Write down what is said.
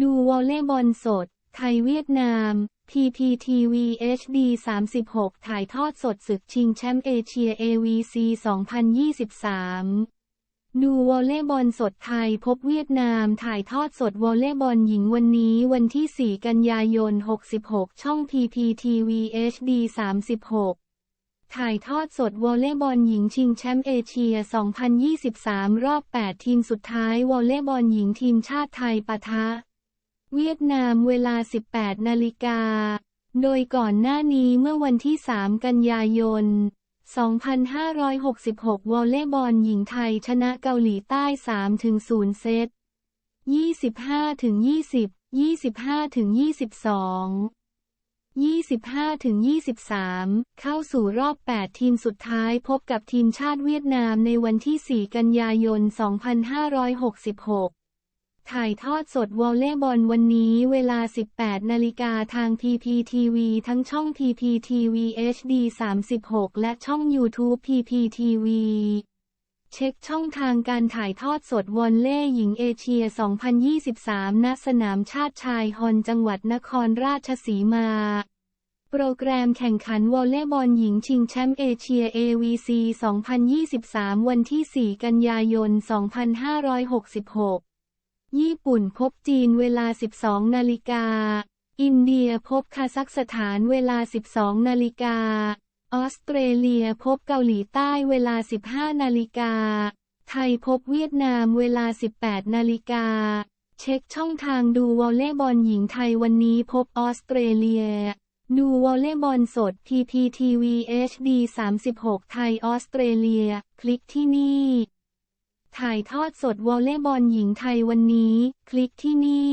ดูวอลเลย์บอลสด ไทยเวียดนาม PPTV HD 36 ถ่ายทอดสดศึกชิงแชมป์เอเชีย AVC 2023 ดูวอลเลย์บอลสดไทยพบเวียดนาม ถ่ายทอดสดวอลเลย์บอลหญิงวันนี้วันที่ 4 กันยายน 66 ช่อง PPTV HD 36ถ่ายทอดสดวอลเลย์บอลหญิงชิงแชมป์เอเชีย 2023 รอบ 8 ทีมสุดท้ายวอลเลย์บอลหญิงทีมชาติไทยปะทะ เวียดนามเวลา 18 นาฬิกา โดยก่อนหน้านี้เมื่อวันที่ 3 กันยายน 2566 วอลเลย์บอลหญิงไทยชนะเกาหลีใต้ 3-0 เซต 25-20 25-22 25-23 เข้าสู่รอบ 8 ทีมสุดท้ายพบกับทีมชาติเวียดนามในวันที่ 4 กันยายน 2566 ถ่ายทอดสดวอลเลย์บอลวันนี้เวลา 18 นาฬิกาทาง PPTV ทั้งช่อง PPTV HD 36 และช่อง YouTube PPTV เช็คช่องทางการถ่ายทอดสดวอลเล่หญิงเอเชีย 2023 ณ สนามชาติชายฮอนจังหวัดนครราชสีมา โปรแกรมแข่งขันวอลเลย์บอลหญิงชิงแชมป์เอเชีย AVC 2023 วันที่ 4 กันยายน 2566 ญี่ปุ่นพบจีนเวลา 12 นาฬิกา อินเดียพบคาซัคสถานเวลา 12 นาฬิกา ออสเตรเลียพบเกาหลีใต้เวลา 15 นาฬิกา ไทยพบเวียดนามเวลา 18 นาฬิกา เช็คช่องทางดูวอลเลย์บอลหญิงไทยวันนี้พบออสเตรเลีย ดูวอลเลย์บอลสด PPTV HD 36 ไทยออสเตรเลีย คลิกที่นี่ ถ่ายทอดสดวอลเลย์บอลหญิงไทยวันนี้ คลิกที่นี่